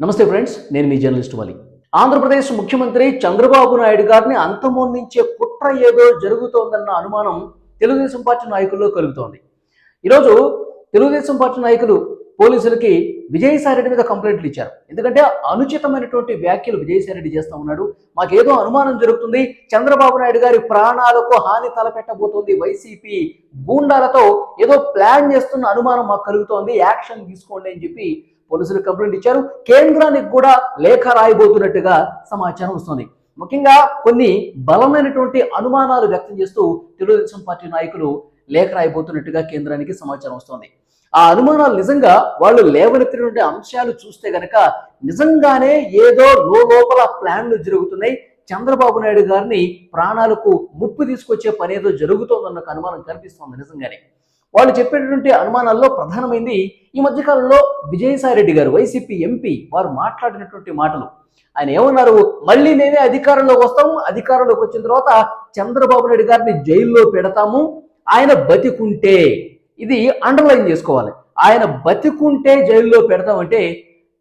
నమస్తే ఫ్రెండ్స్ నేను మీ జర్నలిస్ట్ వాలి. ఆంధ్రప్రదేశ్ ముఖ్యమంత్రి చంద్రబాబు నాయుడు గారిని అంతమొందించే కుట్ర ఏదో జరుగుతోందన్న అనుమానం తెలుగుదేశం పార్టీ నాయకుల్లో కలుగుతోంది. ఈరోజు తెలుగుదేశం పార్టీ నాయకులు పోలీసులకి విజయసాయి రెడ్డి మీద కంప్లైంట్లు ఇచ్చారు. ఎందుకంటే అనుచితమైనటువంటి వ్యాఖ్యలు విజయసాయి రెడ్డి చేస్తూ ఉన్నాడు. మాకేదో అనుమానం జరుగుతుంది. చంద్రబాబు నాయుడు గారి ప్రాణాలకు హాని తలపెట్టబోతోంది వైసీపీ గూండాలతో. ఏదో ప్లాన్ చేస్తున్న అనుమానం మాకు కలుగుతోంది. యాక్షన్ తీసుకోండి అని చెప్పి పోలీసులు కంప్లైంట్ ఇచ్చారు. కేంద్రానికి కూడా లేఖ రాయబోతున్నట్టుగా సమాచారం వస్తుంది. ముఖ్యంగా కొన్ని బలమైనటువంటి అనుమానాలు వ్యక్తం చేస్తూ తెలుగుదేశం పార్టీ నాయకులు లేఖ రాయబోతున్నట్టుగా కేంద్రానికి సమాచారం వస్తోంది. ఆ అనుమానాలు నిజంగా వాళ్ళు లేవనెత్తినటువంటి అంశాలు చూస్తే గనక నిజంగానే ఏదో లోపల ప్లాన్లు జరుగుతున్నాయి. చంద్రబాబు నాయుడు గారిని ప్రాణాలకు ముప్పు తీసుకొచ్చే పని ఏదో జరుగుతోందన్న అనుమానం కనిపిస్తోంది నిజంగానే. వాళ్ళు చెప్పేటటువంటి అనుమానాల్లో ప్రధానమైంది ఈ మధ్యకాలంలో విజయసాయి రెడ్డి గారు వైసీపీ ఎంపీ వారు మాట్లాడినటువంటి మాటలు. ఆయన ఏమన్నారు? మళ్ళీ నేనే అధికారంలోకి వస్తాము. అధికారంలోకి వచ్చిన తర్వాత చంద్రబాబు నాయుడు గారిని జైల్లో పెడతాము. ఆయన బతికుంటే ఇది అండర్లైన్ చేసుకోవాలి. ఆయన బతికుంటే జైల్లో పెడతామంటే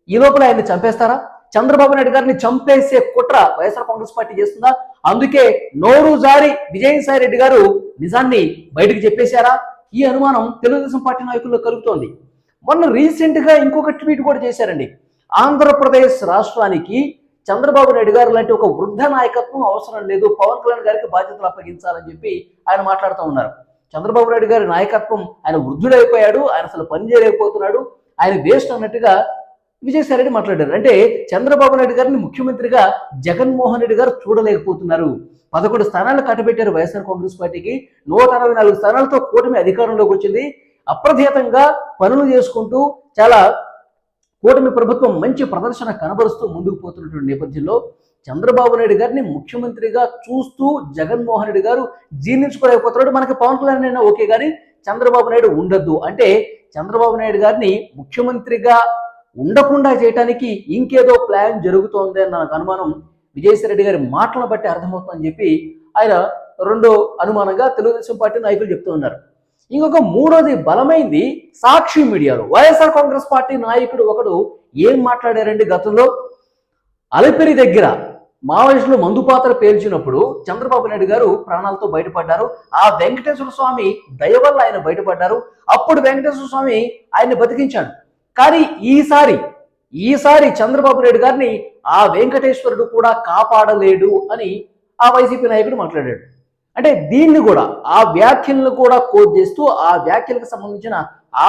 ఈ లోపల ఆయన చంపేస్తారా? చంద్రబాబు నాయుడు గారిని చంపేసే కుట్ర వైఎస్ఆర్ కాంగ్రెస్ పార్టీ చేస్తుందా? అందుకే నోరు జారి విజయసాయి రెడ్డి గారు నిజాన్ని బయటకు చెప్పేశారా? ఈ అనుమానం తెలుగుదేశం పార్టీ నాయకుల్లో కలుగుతోంది. మొన్న రీసెంట్గా ఇంకొక ట్వీట్ కూడా చేశారండి. ఆంధ్రప్రదేశ్ రాష్ట్రానికి చంద్రబాబు నాయుడు గారు లాంటి ఒక వృద్ధ నాయకత్వం అవసరం లేదు. పవన్ కళ్యాణ్ గారికి బాధ్యతలు అప్పగించాలని చెప్పి ఆయన మాట్లాడుతూ ఉన్నారు. చంద్రబాబు నాయుడు గారి నాయకత్వం ఆయన వృద్ధుడైపోయాడు ఆయన అసలు పని చేయలేకపోతున్నాడు. ఆయన వేస్ట్ అన్నట్టుగా విజయసాయిరెడ్డి మాట్లాడారు. అంటే చంద్రబాబు నాయుడు గారిని ముఖ్యమంత్రిగా జగన్మోహన్ రెడ్డి గారు చూడలేకపోతున్నారు. పదకొండు స్థానాలు కట్టబెట్టారు వైఎస్ఆర్ కాంగ్రెస్ పార్టీకి. నూట అరవై నాలుగు స్థానాలతో కూటమి అధికారంలోకి వచ్చింది. అప్రధేతంగా పనులు చేసుకుంటూ చాలా కూటమి ప్రభుత్వం మంచి ప్రదర్శన కనబరుస్తూ ముందుకు పోతున్నటువంటి నేపథ్యంలో చంద్రబాబు నాయుడు గారిని ముఖ్యమంత్రిగా చూస్తూ జగన్మోహన్ రెడ్డి గారు జీర్ణించుకోలేకపోతున్నాడు. మనకి పవన్ కళ్యాణ్ అయినా ఓకే కానీ చంద్రబాబు నాయుడు ఉండద్దు. అంటే చంద్రబాబు నాయుడు గారిని ముఖ్యమంత్రిగా ఉండకుండా చేయడానికి ఇంకేదో ప్లాన్ జరుగుతోంది అన్న నాకు అనుమానం విజయసాయి రెడ్డి గారి మాటలను బట్టి అర్థమవుతుందని చెప్పి ఆయన రెండో అనుమానంగా తెలుగుదేశం పార్టీ నాయకులు చెప్తూ ఉన్నారు. ఇంకొక మూడోది బలమైంది సాక్షి మీడియాలో. వైఎస్ఆర్ కాంగ్రెస్ పార్టీ నాయకుడు ఒకడు ఏం మాట్లాడారండి గతంలో? అలిపిరి దగ్గర మావోయిస్టులు మందుపాత్ర పేల్చినప్పుడు చంద్రబాబు నాయుడు గారు ప్రాణాలతో బయటపడ్డారు. ఆ వెంకటేశ్వర స్వామి దయ వల్ల ఆయన బయటపడ్డారు. అప్పుడు వెంకటేశ్వర స్వామి ఆయన్ని బతికించాడు. కానీ ఈసారి ఈసారి చంద్రబాబు నాయుడు గారిని ఆ వెంకటేశ్వరుడు కూడా కాపాడలేడు అని ఆ వైసీపీ నాయకుడు మాట్లాడాడు. అంటే దీన్ని కూడా ఆ వ్యాఖ్యలను కూడా కోట్ చేస్తూ ఆ వ్యాఖ్యలకు సంబంధించిన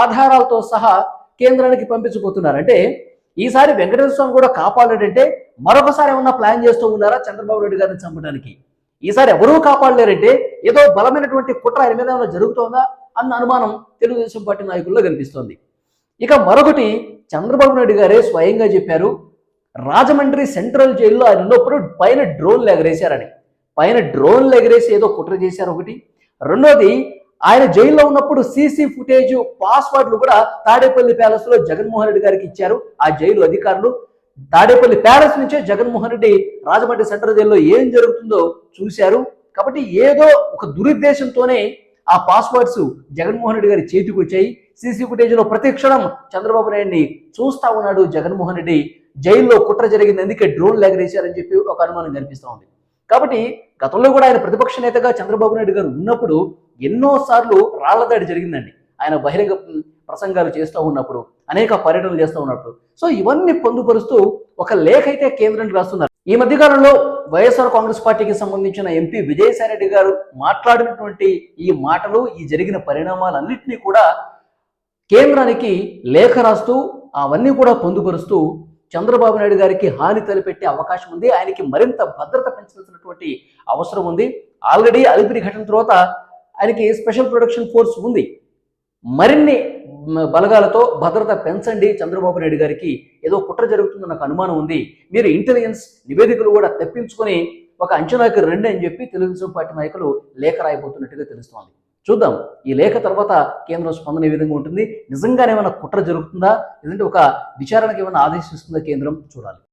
ఆధారాలతో సహా కేంద్రానికి పంపించబోతున్నారు. అంటే ఈసారి వెంకటేశ్వర స్వామి కూడా కాపాడాడంటే మరొకసారి ఏమన్నా ప్లాన్ చేస్తూ ఉన్నారా చంద్రబాబు నాయుడు గారిని చంపడానికి? ఈసారి ఎవరూ కాపాడలేరంటే ఏదో బలమైనటువంటి కుట్ర ఆయన మీద ఏమైనా జరుగుతోందా అన్న అనుమానం తెలుగుదేశం పార్టీ నాయకుల్లో కనిపిస్తోంది. ఇక మరొకటి చంద్రబాబు నాయుడు గారే స్వయంగా చెప్పారు రాజమండ్రి సెంట్రల్ జైల్లో ఆయన ఉన్నప్పుడు పైన డ్రోన్లు ఎగరేశారని. పైన డ్రోన్లు ఎగరేసి ఏదో కుట్ర చేశారు ఒకటి. రెండోది ఆయన జైల్లో ఉన్నప్పుడు సీసీ ఫుటేజ్ పాస్వర్డ్లు కూడా తాడేపల్లి ప్యాలెస్లో జగన్మోహన్ రెడ్డి గారికి ఇచ్చారు ఆ జైలు అధికారులు. తాడేపల్లి ప్యాలెస్ నుంచే జగన్మోహన్ రెడ్డి రాజమండ్రి సెంట్రల్ జైల్లో ఏం జరుగుతుందో చూశారు. కాబట్టి ఏదో ఒక దురుద్దేశంతోనే ఆ పాస్వర్డ్స్ జగన్మోహన్ రెడ్డి గారి చేతికి వచ్చాయి. సీసీ ఫుటేజ్లో ప్రతి క్షణం చంద్రబాబు నాయుడిని చూస్తా ఉన్నాడు జగన్మోహన్ రెడ్డి. జైల్లో కుట్ర జరిగింది అందుకే డ్రోన్ ఎగరేశారని చెప్పి ఒక అనుమానం కనిపిస్తూ ఉంది. కాబట్టి గతంలో కూడా ఆయన ప్రతిపక్ష నేతగా చంద్రబాబు నాయుడు గారు ఉన్నప్పుడు ఎన్నో సార్లు రాళ్ళదాడి జరిగిందండి. ఆయన బహిరంగ ప్రసంగాలు చేస్తూ ఉన్నప్పుడు అనేక పర్యటనలు చేస్తూ ఉన్నప్పుడు. సో ఇవన్నీ పొందుపరుస్తూ ఒక లేఖ అయితే కేంద్రానికి రాస్తున్నారు. ఈ మధ్యకాలంలో వైఎస్ఆర్ కాంగ్రెస్ పార్టీకి సంబంధించిన ఎంపీ విజయసాయి రెడ్డి గారు మాట్లాడినటువంటి ఈ మాటలు ఈ జరిగిన పరిణామాలన్నింటినీ కూడా కేంద్రానికి లేఖ రాస్తూ అవన్నీ కూడా పొందుపరుస్తూ చంద్రబాబు నాయుడు గారికి హాని తలపెట్టే అవకాశం ఉంది. ఆయనకి మరింత భద్రత పెంచాల్సినటువంటి అవసరం ఉంది. ఆల్రెడీ అలిపిరి ఘటన తర్వాత ఆయనకి స్పెషల్ ప్రొడక్షన్ ఫోర్స్ ఉంది. మరిన్ని బలగాలతో భద్రత పెంచండి చంద్రబాబు నాయుడు గారికి. ఏదో కుట్ర జరుగుతుందని నాకు అనుమానం ఉంది. మీరు ఇంటెలిజెన్స్ నివేదికలు కూడా తెప్పించుకొని ఒక అంచనాకి రండి అని చెప్పి తెలుగుదేశం పార్టీ నాయకులు లేఖ రాయబోతున్నట్టుగా తెలుస్తోంది. చూద్దాం. ఈ లేఖ తర్వాత కేంద్రం స్పందన ఏ విధంగా ఉంటుంది? నిజంగానే ఏమైనా కుట్ర జరుగుతుందా? లేదంటే ఒక విచారణకు ఏమైనా ఆదేశిస్తుందా కేంద్రం? చూడాలి.